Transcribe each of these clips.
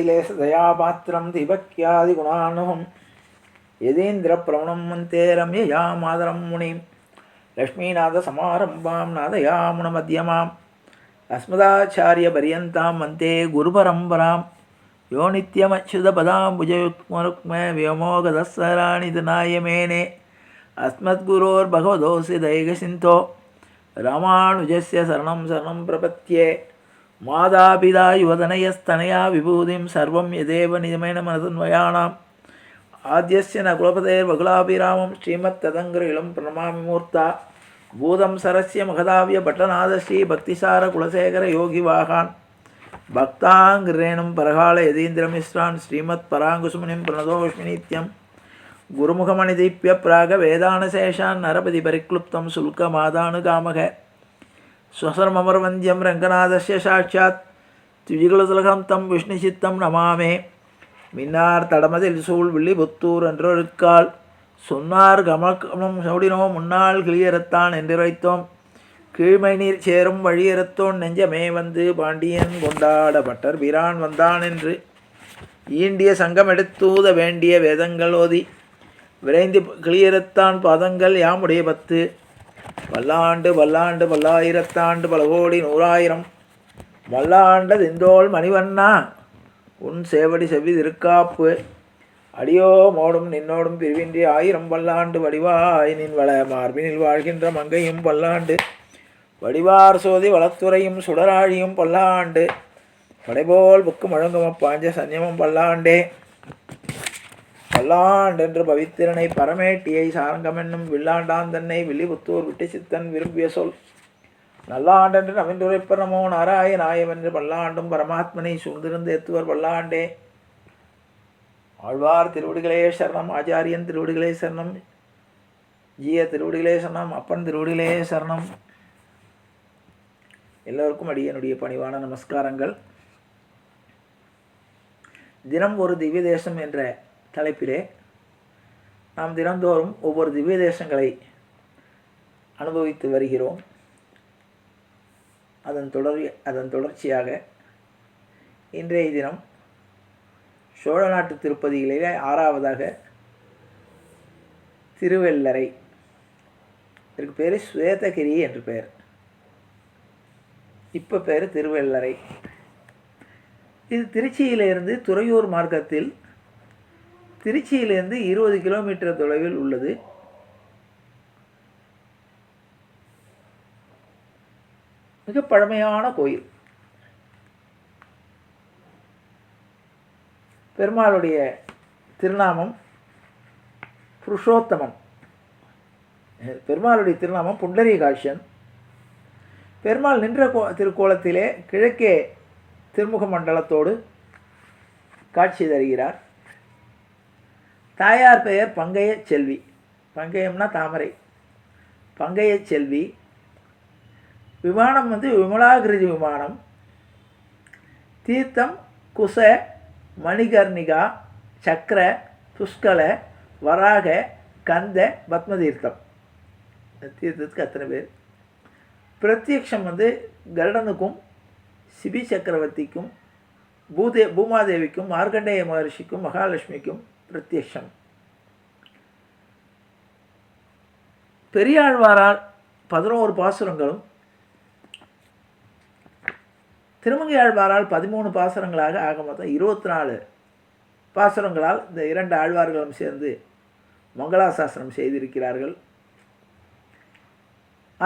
श्रीशैलेशदयापात्रं दिभक्त्यादिगुणानुहं यदीन्द्रप्रवणं मन्ते रम्यया मादरं मुनिं लक्ष्मीनाथसमारम्भां नादयामुणमध्यमाम् अस्मदाचार्यपर्यन्तां वन्ते गुरुपरम्परां यो नित्यमच्युतपदाम्बुजयुक्मरुक्म व्योमोगदस्सराणितनाय मेने अस्मद्गुरोर्भगवतोऽसि दैकसिन्तो रामानुजस्य शरणं शरणं प्रपत्ये மாதாபிதா யுவதனயஸ்தனயா விபூதிம் சர்வம் எதேவ நிஜமேன மனதன்வயானாம். ஆத்தியஸ்ய ந குலபதேர் வகுலாபிராமம் ஸ்ரீமத் ததங்கிர இளம் பிரணமாமி மூர்த்தா பூதம் சரஸ்ய மகதாவிய பட்டநாத ஸ்ரீ பக்திசார குலசேகர யோகி வாகான். பக்தாங்கிரேணும் பரகால யதீந்திரமிஸ்ரான் ஸ்ரீமத் பராங்குசுமனிம் பிரணதோஷ்மினித்யம் குருமுகமணிதீப்பிய பிராக வேதானசேஷான் நரபதி பரிக்ளுப்தம் சுல்க மாதானுகாமக स्वसरममरवन्द्यं रङ्गनाथस्य साक्षात् துஜிகுலதுலகம் தம் விஷ்ணு சித்தம் நமாமே மின்னார் தடமதில் சூழ் வில்லிபுத்தூர் என்றொருக்கால் சொன்னார் கமலம் சௌடினோ முன்னாள் கிளியறத்தான் என்றிரைத்தோம் கீழ்மை நீர் சேரும் வழியறத்தோன் நெஞ்சமே வந்து பாண்டியன் கொண்டாட பட்டர் பிரான் வந்தான் என்று ஈண்டிய சங்கம் எடுத்தூத வேண்டிய வேதங்கள் ஓதி விரைந்து கிளியறத்தான் பாதங்கள் யாமுடைய பத்து வல்லாண்டு பல்லாண்டு பல்லாயிரத்தாண்டு பல கோடி நூறாயிரம். வல்லாண்ட திந்தோள் மணிவண்ணா உன் சேவடி செவ்வி திருக்காப்பு. அடியோ மோடும் நின்னோடும் பிரிவின்றி ஆயிரம் பல்லாண்டு வடிவாய் நின் வள மார்பினில் வாழ்கின்ற மங்கையும் பல்லாண்டு வடிவார் சோதி வளத்துறையும் சுடராழியும் பல்லாண்டு. படைபோல் புக்கு முழங்கும பாஞ்ச சன்யமும் பல்லாண்டே. பல்லாண்டென்று பவித்திரனை பரமேட்டியை சாரங்கமென்னும் வில்லாண்டான் தன்னை வில்லிபுத்தூர் விட்டு சித்தன் விரும்பிய சொல். நல்லாண்டென்று நவின்றுரைப்பர் நமோ நாராய என்று பல்லாண்டும் பரமாத்மனை சூழ்ந்திருந்து எத்துவர் பல்லாண்டே. ஆழ்வார் திருவடிகளே சரணம் ஆச்சாரியன் திருவடிகளே சரணம் ஜீய திருவடிகளே சரணம் அப்பன் திருவடிகளே சரணம். எல்லோருக்கும் அடியனுடைய பணிவான நமஸ்காரங்கள். தினம் ஒரு திவ்ய தேசம் என்ற தலைப்பிலே நாம் தினந்தோறும் ஒவ்வொரு திவ்ய தேசங்களை அனுபவித்து வருகிறோம். அதன் தொடர் அதன் தொடர்ச்சியாக இன்றைய தினம் சோழ நாட்டு திருப்பதிகளிலே ஆறாவதாக திருவெல்லரை இதற்கு பேர் ஸ்வேதகிரி என்று பெயர். இப்போ பேர் திருவெல்லரை இது திருச்சியிலிருந்து துறையூர் மார்க்கத்தில் திருச்சியிலிருந்து இருபது கிலோமீட்டர் தொலைவில் உள்ளது. மிக பழமையான கோயில். பெருமாளுடைய திருநாமம் புருஷோத்தமன் பெருமாளுடைய திருநாமம் புண்டரீகாட்சன். பெருமாள் நின்ற கோ திருக்கோலத்திலே கிழக்கே திருமுக மண்டலத்தோடு காட்சி தருகிறார். தாயார் பெயர் பங்கைய செல்வி பங்கயம்னா தாமரை. பங்கைய செல்வி விமானம் வந்து விமலாகிருதி விமானம். தீர்த்தம் குச மணிகர்ணிகா சக்கர புஷ்கல வராக கந்த பத்ம தீர்த்தம் தீர்த்தத்துக்கு அத்தனை பேர். பிரத்யக்ஷம் வந்து கருடனுக்கும் சிபி சக்கரவர்த்திக்கும் பூதே பூமாதேவிக்கும் மார்க்கண்டேய மகர்ஷிக்கும் மகாலட்சுமிக்கும் பிரத்யக்ஷம். பெரியாழ்வாரால் பதினோரு பாசுரங்களும் திருமங்கையாழ்வாரால் பதிமூணு பாசுரங்களாக ஆக மொத்தம் இருபத்தி நாலு பாசுரங்களால் இந்த இரண்டு ஆழ்வார்களும் சேர்ந்து மங்களாசாசனம் செய்திருக்கிறார்கள்.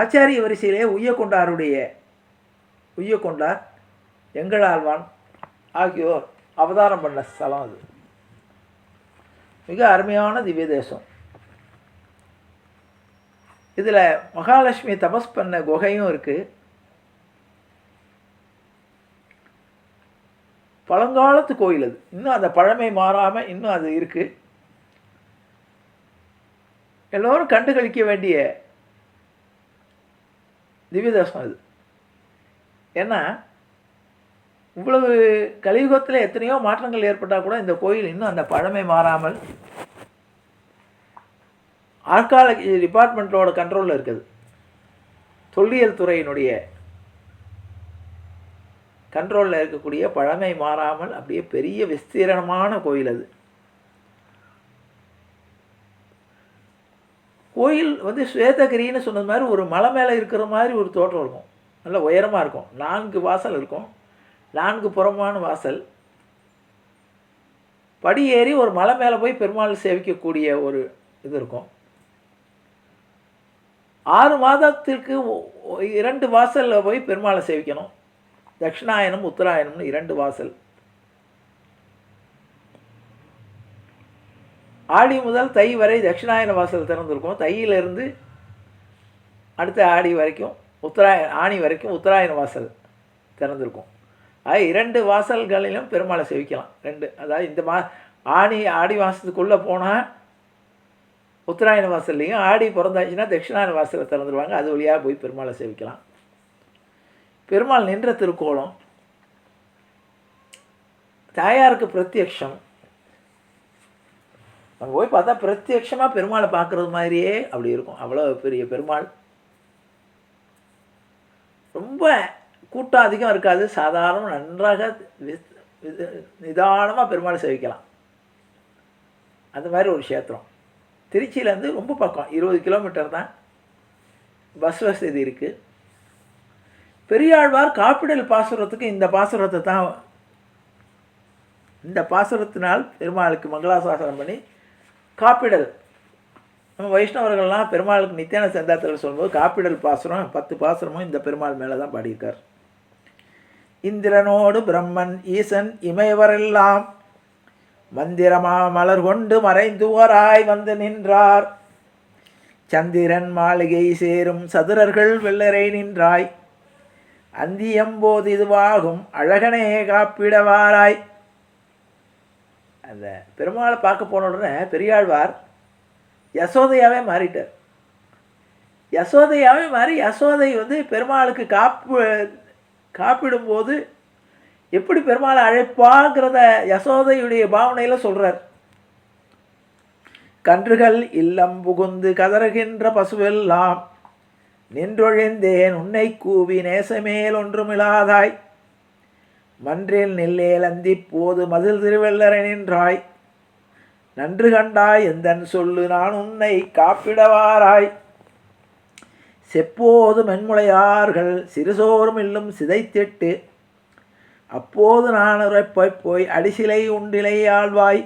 ஆச்சாரிய வரிசையிலே உய்யக்கொண்டாருடைய உய்யக்கொண்டார் எங்களாழ்வான் ஆகியோர் அவதாரம் பண்ண ஸ்தலம் அது. மிக அருமையான திவ்ய தேசம். இதில் மகாலட்சுமி தபஸ் பண்ண குகையும் இருக்குது பழங்காலத்து கோயில் அது. இன்னும் அந்த பழமை மாறாமல் இன்னும் அது இருக்குது எல்லோரும் கண்டு கழிக்க வேண்டிய திவ்யதேசம் அது. ஏன்னா இவ்வளவு கலியுகத்தில் எத்தனையோ மாற்றங்கள் ஏற்பட்டால் கூட இந்த கோயில் இன்னும் அந்த பழமை மாறாமல் ஆர்காலஜி டிபார்ட்மெண்ட்டோட கண்ட்ரோலில் இருக்குது. தொல்லியல் துறையினுடைய கண்ட்ரோலில் இருக்கக்கூடிய பழமை மாறாமல் அப்படியே பெரிய விஸ்தீரணமான கோயில் அது. கோயில் வந்து ஸ்வேதகிரின்னு சொன்னது மாதிரி ஒரு மலை மேலே இருக்கிற மாதிரி ஒரு தோற்றம் இருக்கும். நல்ல உயரமாக இருக்கும். நான்கு வாசல் இருக்கும். நான்கு புறமான வாசல். படி ஏறி ஒரு மலை மேலே போய் பெருமாள் சேவிக்கக்கூடிய ஒரு இது இருக்கும். ஆறு மாதத்திற்கு ஒ- இரண்டு வாசலில் போய் பெருமாளை சேவிக்கணும். தட்சிணாயனம் உத்தராயணம்னு இரண்டு வாசல். ஆடி முதல் தை வரை தட்சிணாயன வாசல் திறந்திருக்கும். தையிலிருந்து அடுத்த ஆடி வரைக்கும் உத்தராய ஆணி வரைக்கும் உத்தராயண வாசல் திறந்திருக்கும். அது இரண்டு வாசல்களிலும் பெருமாளை சேவிக்கலாம். ரெண்டு. அதாவது இந்த மா ஆணி ஆடி மாதத்துக்குள்ளே போனால் உத்தராயண வாசல்லையும் ஆடி பிறந்தாச்சுன்னா தட்சிணாயன வாசலை திறந்துருவாங்க. அது வழியாக போய் பெருமாளை சேவிக்கலாம். பெருமாள் நின்ற திருக்கோலம் தாயாருக்கு பிரத்யக்ஷம். அங்கே போய் பார்த்தா பிரத்யக்ஷமாக பெருமாளை பார்க்குறது மாதிரியே அப்படி இருக்கும். அவ்வளோ பெரிய பெருமாள். ரொம்ப கூட்டம் அதிகம் இருக்காது. சாதாரண நன்றாக நிதானமாக பெருமாளை சேவிக்கலாம். அந்த மாதிரி ஒரு க்ஷேத்திரம். திருச்சியிலேருந்து ரொம்ப பக்கம் இருபது கிலோமீட்டர் தான் பஸ் வசதி இருக்குது பெரியாழ்வார் காப்பிடல் பாசுரத்துக்கு இந்த பாசுரத்தை தான் இந்த பாசுரத்தினால் பெருமாளுக்கு மங்களாசாசனம் பண்ணி காப்பிடல். நம்ம வைஷ்ணவர்கள்லாம் பெருமாளுக்கு நித்தியான சந்தாத்தில் சொல்லும்போது காப்பிடல் பாசுரம் பத்து பாசுரமும் இந்த பெருமாள் மேலே தான் பாடியிருக்கார். இந்திரனோடு பிரம்மன் ஈசன் இமையவரெல்லாம் மந்திரமா மலர் கொண்டு மறைந்துவராய் வந்து நின்றார். சந்திரன் மாளிகை சேரும் சதுரர்கள் வெள்ளரை நின்றாய். அந்தியம்போது இதுவாகும் அழகனே காப்பிடவாராய். அந்த பெருமாளை பார்க்க போன உடனே பெரியாழ்வார் யசோதையாவே மாறிட்டார். யசோதையாவே மாறி யசோதை வந்து பெருமாளுக்கு காப்பு காப்பிடும்போது எப்படி பெருமாளை அழைப்பாங்கிறத யசோதையுடைய பாவனையில் சொல்கிறார் கன்றுகள் இல்லம் புகுந்து கதறுகின்ற பசுவெல்லாம் நின்றொழிந்தேன் உன்னை கூவி நேசமேல் ஒன்றுமில்லாதாய் மன்றில் நில்லேல் அந்திப் போது மதில் திருவெள்ளரை நின்றாய். நன்று கண்டாய் எந்தன் சொல்லு நான் உன்னை காப்பிடவாராய். செப்போது மென்முளையார்கள் சிறுசோறும் இல்லும் சிதைத்திட்டு அப்போது நான் உரைப்பைப் போய் அடிசிலை உண்டிலை ஆழ்வாய்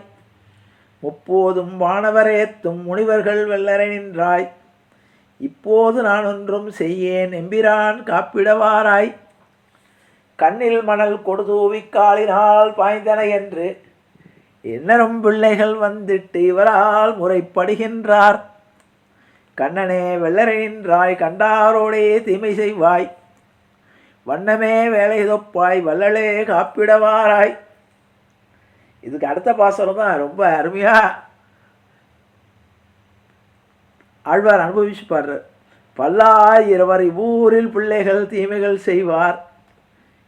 முப்போதும் வானவரேத்தும் முனிவர்கள் வெள்ளரை நின்றாய். இப்போது நான் ஒன்றும் செய்யேன் எம்பிரான் காப்பிடவாராய். கண்ணில் மணல் கொடுதூவி காலினால் பாய்ந்தன என்று என்னரும் பிள்ளைகள் வந்துட்டு இவரால் முறைப்படுகின்றார். கண்ணனே வெள்ளரை நின்றாய் கண்டாரோடே தீமை செய்வாய். வண்ணமே வேலை தொப்பாய் வள்ளலே காப்பிடவாராய். இதுக்கு அடுத்த பாசனம் தான் ரொம்ப அருமையாக ஆழ்வார் அனுபவிச்சு பாடுறார் பல்லாயிரவர் இவ்வூரில் பிள்ளைகள் தீமைகள் செய்வார்.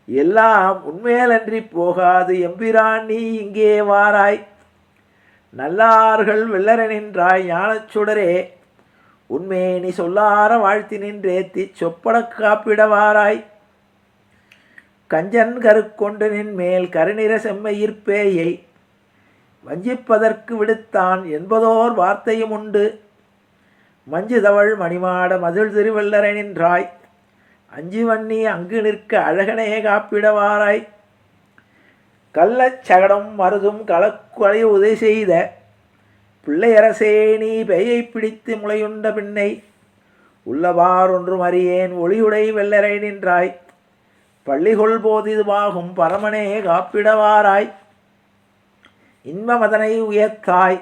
எல்லாம் உண்மையிலன்றி போகாது எம்பிரான் நீ இங்கே வாராய். நல்லார்கள் வெள்ளரனின்றாய் ஞானச்சுடரே சுடரே உண்மையை நீ சொல்லார வாழ்த்தி நின்றேத்தி சொப்பட காப்பிடவாராய். கஞ்சன் கருக்கொண்டு நின் மேல் கருநிற செம்மையிற்பேயை வஞ்சிப்பதற்கு விடுத்தான் என்பதோர் வார்த்தையும் உண்டு. மஞ்சுதவள் மணிமாட மதுள் திருவள்ளரை நின்றாய். அஞ்சு வண்ணி அங்கு நிற்க அழகனே காப்பிடவாராய். கள்ளச் சகடம் மருதும் களக்குலை உதை செய்த பிள்ளையரசே நீ பெயை பிடித்து முளையுண்ட பின்னை உள்ளவார் ஒன்றும் அறியேன் ஒளியுடை வெள்ளரை நின்றாய். பள்ளிகொள் போதிதுவாகும் பரமனே காப்பிடவாராய். இன்பமதனை உயர்த்தாய்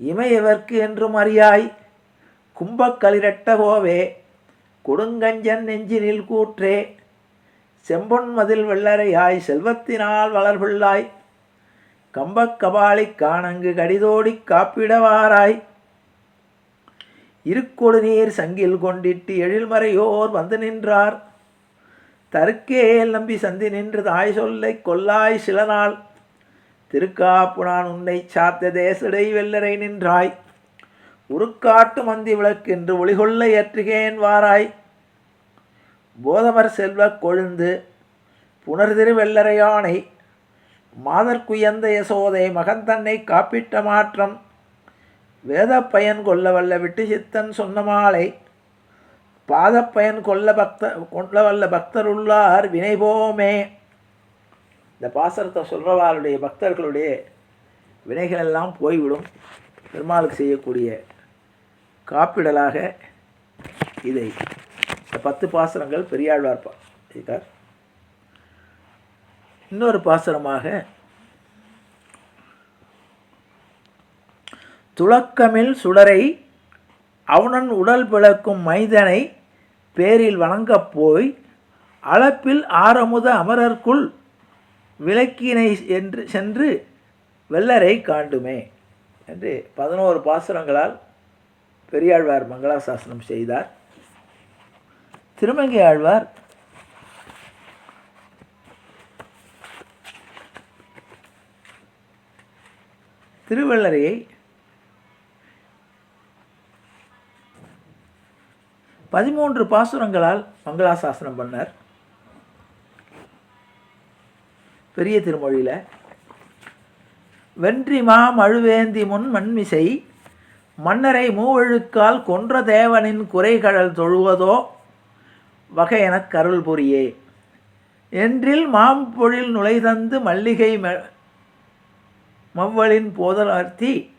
இமையவர்க்கு என்றும் அறியாய். கும்பக்களிரட்ட கோவே கொடுங்கஞ்சன் நெஞ்சினில் கூற்றே செம்பொன்மதில் வெள்ளரையாய் செல்வத்தினால் வளர்பிள்ளாய். கம்பக்கபாலி காணங்கு கடிதோடி காப்பிடவாராய். இருக்கொடு நீர் சங்கில் கொண்டிட்டு எழில்மறையோர் வந்து நின்றார். தருக்கேல் நம்பி சந்தி நின்று தாய் சொல்லை கொல்லாய் சில நாள் திருக்காப்புனான் உன்னை சாத்த தேசடை வெள்ளரை நின்றாய். உருக்காட்டு மந்தி விளக்கென்று ஒளிகொள்ள ஏற்றுகேன் வாராய். போதமர் செல்வக் கொழுந்து புனர்திருவெல்லரையானை மாதற்குயந்த யசோதை மகன் தன்னை காப்பிட்ட மாற்றம் வேத பயன் கொல்ல வல்ல விட்டு சித்தன் சொன்ன மாலை பாதப்பயன் கொல்ல பக்த கொல்ல வல்ல பக்தருள்ளார் வினைபோமே. இந்த பாசரத்தை சொல்கிறவாளுடைய பக்தர்களுடைய வினைகள் எல்லாம் போய்விடும். பெருமாளுக்கு செய்யக்கூடிய காப்பிடலாக இதை. இந்த பத்து பாசனங்கள் பெரியாழ்வார் பா இருக்கார் இன்னொரு பாசனமாக துளக்கமில் சுடரை அவனன் உடல் பிளக்கும் மைதனை பேரில் வணங்கப் போய் அளப்பில் ஆரமுத அமரர்க்குள் விளக்கினை என்று சென்று வெள்ளரை காண்டுமே என்று பதினோரு பாசுரங்களால் பெரியாழ்வார் மங்களாசாசனம் செய்தார். திருமங்கை ஆழ்வார் திருவள்ளரையை பதிமூன்று பாசுரங்களால் மங்களாசாசனம் பண்ணார். பெரிய திருமொழியில் வென்றி மாம் அழுவேந்தி முன் மண்மிசை மன்னரை மூவழுக்கால் கொன்ற தேவனின் குறைகடல் தொழுவதோ வகை எனக் கருள் புரியே. என்றில் மாம்பொழில் நுழைதந்து மல்லிகை மெ மவ்வளின் போதலார்த்தி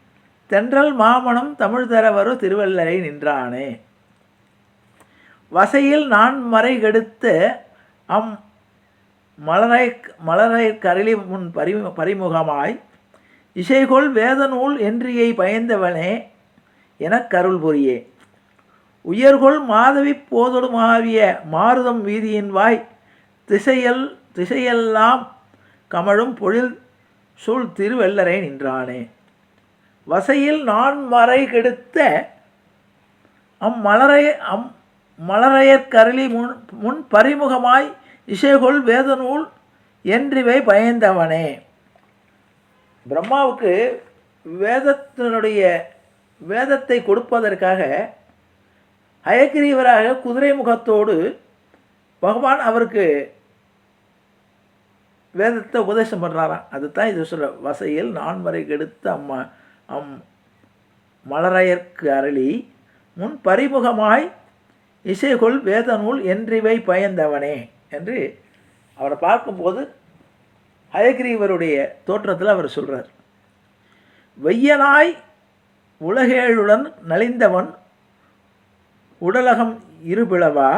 தென்றல் மாமணம் தமிழ் தரவரு திருவள்ளரை நின்றானே. வசையில் நான் மறைகெடுத்த அம் மலரை மலரை கரளி முன் பரி பரிமுகமாய் இசைகொள் வேதநூல் என்றியை பயந்தவனே எனக் கருள் புரியே. உயர்கொள் மாதவி போதொடுமாவிய மாருதம் வீதியின் வாய் திசையல் திசையெல்லாம் கமழும் பொழில் சூழ் திருவெல்லரை நின்றானே. வசையில் நான் மறை கெடுத்த அம்மலரை அம் மலரையற் கருளி முன் முன் பரிமுகமாய் இசைகொள் வேதநூல் என்றிவை பயந்தவனே. பிரம்மாவுக்கு வேதத்தினுடைய வேதத்தை கொடுப்பதற்காக அயக்கிரீவராக குதிரை முகத்தோடு பகவான் அவருக்கு வேதத்தை உபதேசம் பண்ணுறாராம் அதுதான் இது சொல்ல வசையில் நான்மறை கெடுத்த அம்மா அம் மலரையர்க்கு அருளி முன் பரிமுகமாய் இசைகொள் வேத நூல் என்றிவை பயந்தவனே என்று அவரை பார்க்கும்போது ஹயக்ரீவருடைய தோற்றத்தில் அவர் சொல்கிறார் வெய்யனாய் உலகேழுடன் நலிந்தவன் உடலகம் இருபிளவா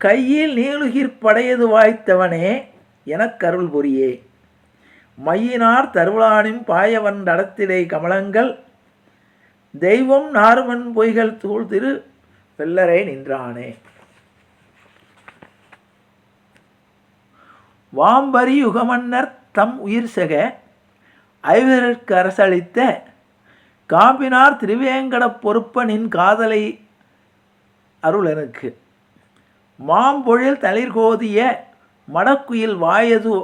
கையில் நீளுகிர் படையது வாய்த்தவனே எனக்கருள் புரியே. மையினார் தருளானின் பாயவன் நடத்திடை கமலங்கள் தெய்வம் நாருமன் பொய்கள் தூள் திரு வெள்ளரை நின்றானே. வாம்பரி யுகமன்னர் தம் உயிர் செக ஐவருக்கு அரசளித்த காம்பினார் திரிவேங்கடப் பொறுப்பனின் காதலை அருள் எனக்கு. மாம்பொழில் தளிர்கோதிய மடக்குயில் வாயது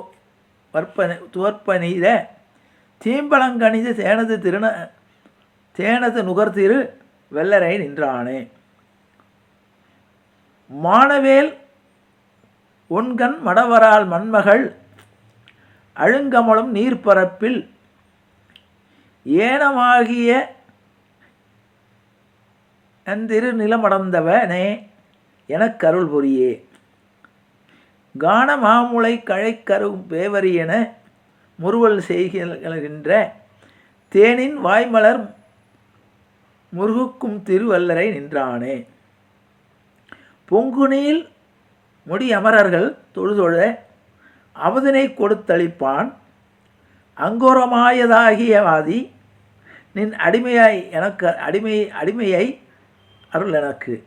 வற்பனை துவற்பனித தீம்பழங்கணித தேனது திருண தேனது நுகர்திரு வெள்ளரை நின்றானே. மானவேல் ஒன்கண் மடவரால் மண்மகள் அழுங்கமலும் நீர்ப்பரப்பில் ஏனமாகிய அந்திரு நிலமடந்தவனே எனக் கருள் புரியே. கான மாமுளை கழைக்கரும் என முறுவல் செய்கின்ற தேனின் வாய்மலர் முருகுக்கும் திருவல்லரை நின்றானே. பொங்குனியில் முடி அமரர்கள் தொழுதொழ அவதினை கொடுத்தளிப்பான். அங்கோரமாயதாகியவாதி நின் அடிமையாய் எனக்கு அடிமை அடிமையை அருள் எனக்கு.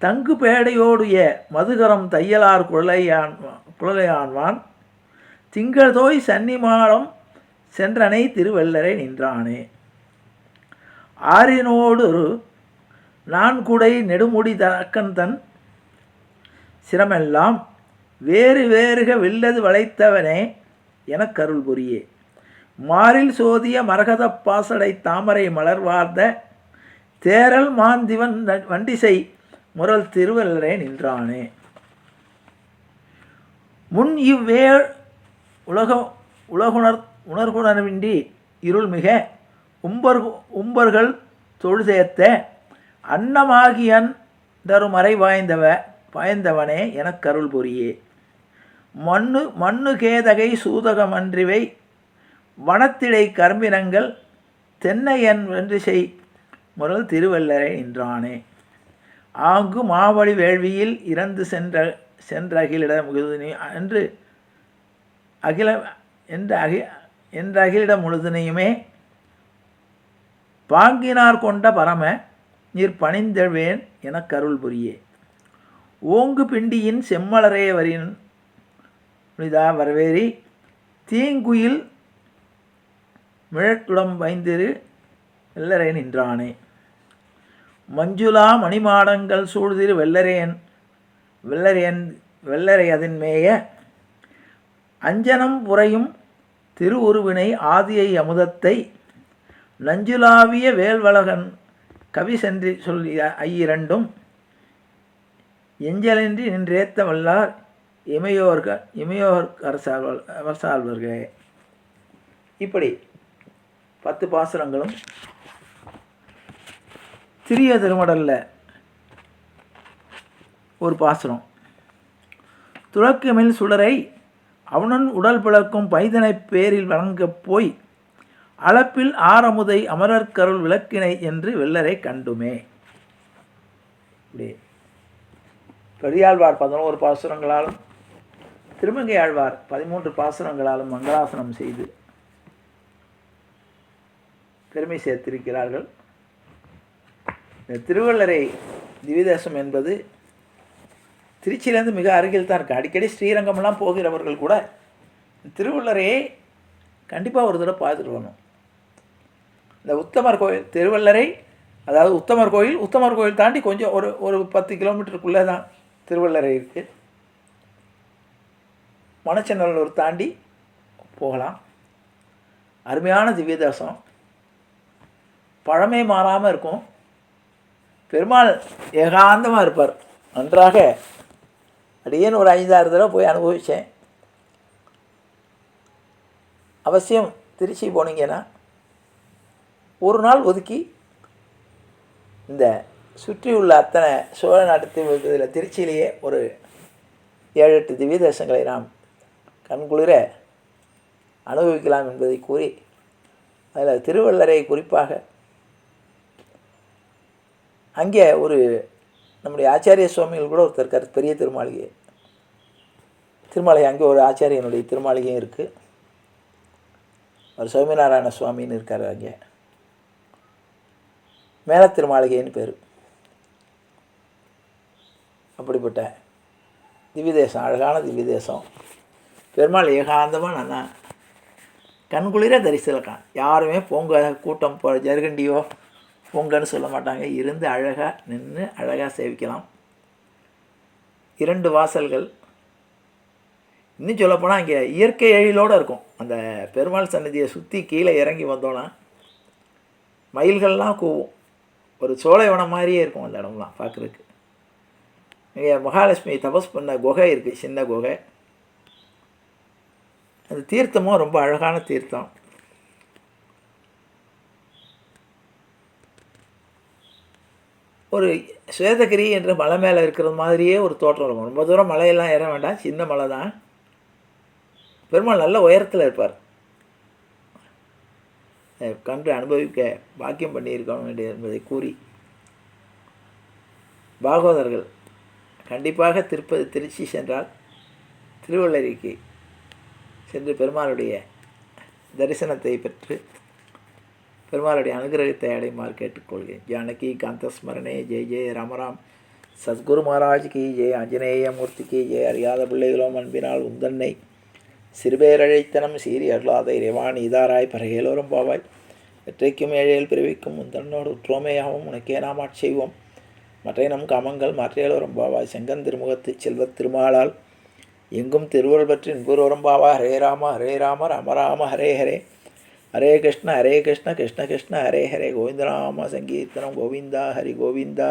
தங்கு பேடையோடைய மதுகரம் தையலார் குழலையான் குழலையான்வான். திங்கள் தோய் சன்னிமாடம் சென்றனை திருவள்ளரை நின்றானே. ஆறினோடு நான் குடை நெடுமுடி தக்கன் தன் சிரமெல்லாம் வேறு வேறுக வில்லது வளைத்தவனே எனக் கருள் புரியே. மாறில் சோதிய மரகத பாசடை தாமரை மலர்வார்ந்த தேரல் மாந்திவன் வண்டிசை முரல் திருவள்ளரே நின்றானே. முன் இவ்வே உலக உலகுணர் உணர்குணர்வின்றி இருள் மிக உம்பர் உம்பர்கள் தொழுதேத்த அன்னமாகியன் தருமறை வாய்ந்தவ பாய்ந்தவனே எனக் கருள் புரியே. மண்ணு மண்ணு கேதகை சூதகமன்றிவை வனத்திடை கரும்பினங்கள் தென்னையன் வென்று செய் முரல் திருவல்லரை நின்றானே. ஆங்கு மாவழி வேள்வியில் இறந்து சென்ற சென்ற அகிலிட முழுதினை என்று அகில என்ற அகி என்ற அகிலிட முழுதினையுமே பாங்கினார் கொண்ட பரம நீர் பணிந்தழ்வேன் எனக் கருள் புரியே. ஓங்கு பிண்டியின் செம்மலரே வரின் புனிதா வரவேறி தீங்குயில் மிழட்டுடம் வைந்திரு எல்லரை நின்றானே. மஞ்சுளா மணிமாடங்கள் சூழ்திரு வெள்ளரையன் வெள்ளரையன் வெள்ளரை அதன் மேய. அஞ்சனம் புறையும் திருவுருவினை ஆதியை அமுதத்தை. நஞ்சுலாவிய வேல்வலகன் கவி சென்றி சொல்லிய ஐயிரண்டும். எஞ்சலின்றி நின்றேத்த வல்லார் இமையோர்க இமையோர் அரசாழ்வல் அரசாழ்வர்களே இப்படி பத்து பாசுரங்களும் சிறிய திருமடல்ல ஒரு பாசுரம். துளக்கமில் சுடரை அவனன் உடல் பிளக்கும் பைதனைப் பேரில் வழங்கப் போய் அளப்பில் ஆரமுதை அமரர்கருள் விளக்கினை என்று வெள்ளரை கண்டுமே. இப்படி. பெரியாழ்வார் பதினோரு பாசுரங்களாலும் திருமங்கை ஆழ்வார் பதிமூன்று பாசுரங்களாலும் மங்களாசனம் செய்து பெருமை சேர்த்திருக்கிறார்கள். இந்த திருவள்ளரை திவிதேசம் என்பது திருச்சியிலேருந்து மிக அருகில் தான் இருக்குது அடிக்கடி ஸ்ரீரங்கம்லாம் போகிறவர்கள் கூட திருவள்ளரையை கண்டிப்பாக ஒரு தடவை பார்த்துட்டு வரணும். இந்த உத்தமர் கோயில் திருவள்ளரை அதாவது உத்தமர் கோயில் உத்தமர் கோயில் தாண்டி கொஞ்சம் ஒரு ஒரு பத்து கிலோமீட்டருக்குள்ளே தான் திருவள்ளரை இருக்குது மணச்சநல்லூர் தாண்டி போகலாம். அருமையான திவ்யதேசம். பழமை மாறாமல் இருக்கும். பெருமாள் ஏகாந்தமாக இருப்பார். நன்றாக அடியேன்னு ஒரு ஐந்தாறு தடவை போய் அனுபவித்தேன் அவசியம் திருச்சி போனீங்கன்னா ஒரு நாள் ஒதுக்கி இந்த சுற்றியுள்ள அத்தனை சோழ நாட்டு இதில் திருச்சியிலேயே ஒரு ஏழு எட்டு திவ்ய தேசங்களை நாம் கண்குளிர அனுபவிக்கலாம் என்பதை கூறி அதில் திருவள்ளரை குறிப்பாக அங்கே ஒரு நம்முடைய ஆச்சாரிய சுவாமிகள் கூட ஒருத்தர் இருக்கார் பெரிய திருமாளிகை. திருமாளிகை அங்கே ஒரு ஆச்சாரியனுடைய திருமாளிகையும் இருக்குது அவர் சுவாமிநாராயண சுவாமின்னு இருக்கார் அங்கே. மேல திருமாளிகைன்னு பேர். அப்படிப்பட்ட திவ்யதேசம் அழகான திவ்யதேசம். பெருமாள் ஏகாந்தமாக நான் கண்குளிர தரிசலக்கான் யாருமே போங்க கூட்டம் போ ஜருகண்டியோ பொங்கன்னு சொல்ல மாட்டாங்க. இருந்து அழகாக நின்று அழகாக சேவிக்கலாம். இரண்டு வாசல்கள். இன்னும் சொல்லப்போனால் இங்கே இயற்கை எழிலோடு இருக்கும். அந்த பெருமாள் சன்னதியை சுற்றி கீழே இறங்கி வந்தோன்னா மயில்கள்லாம் கூவும். ஒரு சோலைவனம் மாதிரியே இருக்கும் அந்த இடம்லாம் பார்க்குறதுக்கு. இங்கே மகாலட்சுமி தபஸ் பண்ண குகை இருக்குது சின்ன குகை. அந்த தீர்த்தமும் ரொம்ப அழகான தீர்த்தம். ஒரு சுவேதகிரி என்ற மலை மேலே இருக்கிறது மாதிரியே ஒரு தோற்றம் இருக்கும். ரொம்ப தூரம் மலையெல்லாம் ஏற வேண்டாம். சின்ன மலை தான். பெருமாள் நல்ல உயரத்தில் இருப்பார். கண்டு அனுபவிக்க பாக்கியம் பண்ணியிருக்க வேண்டியது என்பதை கூறி பாகவதர்கள் கண்டிப்பாக திருப்பதி திருச்சி சென்றால் திருவள்ளரிக்கு சென்று பெருமாளுடைய தரிசனத்தை பெற்று பெருமாளுடைய அனுகிரகத்தை அடைமாறு கேட்டுக்கொள்கிறேன். ஜானகி காந்தஸ்மரணே ஜெய் ஜெய ராமராம். சத்குரு மகாராஜ் கி ஜெய் ஆஞ்சநேய மூர்த்தி கி ஜெய் அறியாத பிள்ளைகளோம் அன்பினால் உந்தன்னை. சிறுபேரழைத்தனம் சீரி அருளாத இறைவான் இதாராய் பரகேலோரும் பாவாய். வெற்றைக்கும் ஏழையில் பிறவிக்கும் உந்தன்னோடு உற்றோமையாகவும் உனக்கே நாம் ஆட்செய்வோம் மற்ற நம் காமங்கள் மாற்றியலோரும் பாவாய். செங்கன் திருமுகத்து செல்வத் திருமாலால். எங்கும் திருவருள் பற்றி இன்புரோரும் பாவா ஹரே ராம ஹரே ராம ராம ராம ஹரே ஹரே. ஹரே கிருஷ்ண ஹரே கிருஷ்ண கிருஷ்ண கிருஷ்ண ஹரே ஹரே கோவிந்தராம சங்கீர்த்தனம் கோவிந்தா ஹரி கோவிந்தா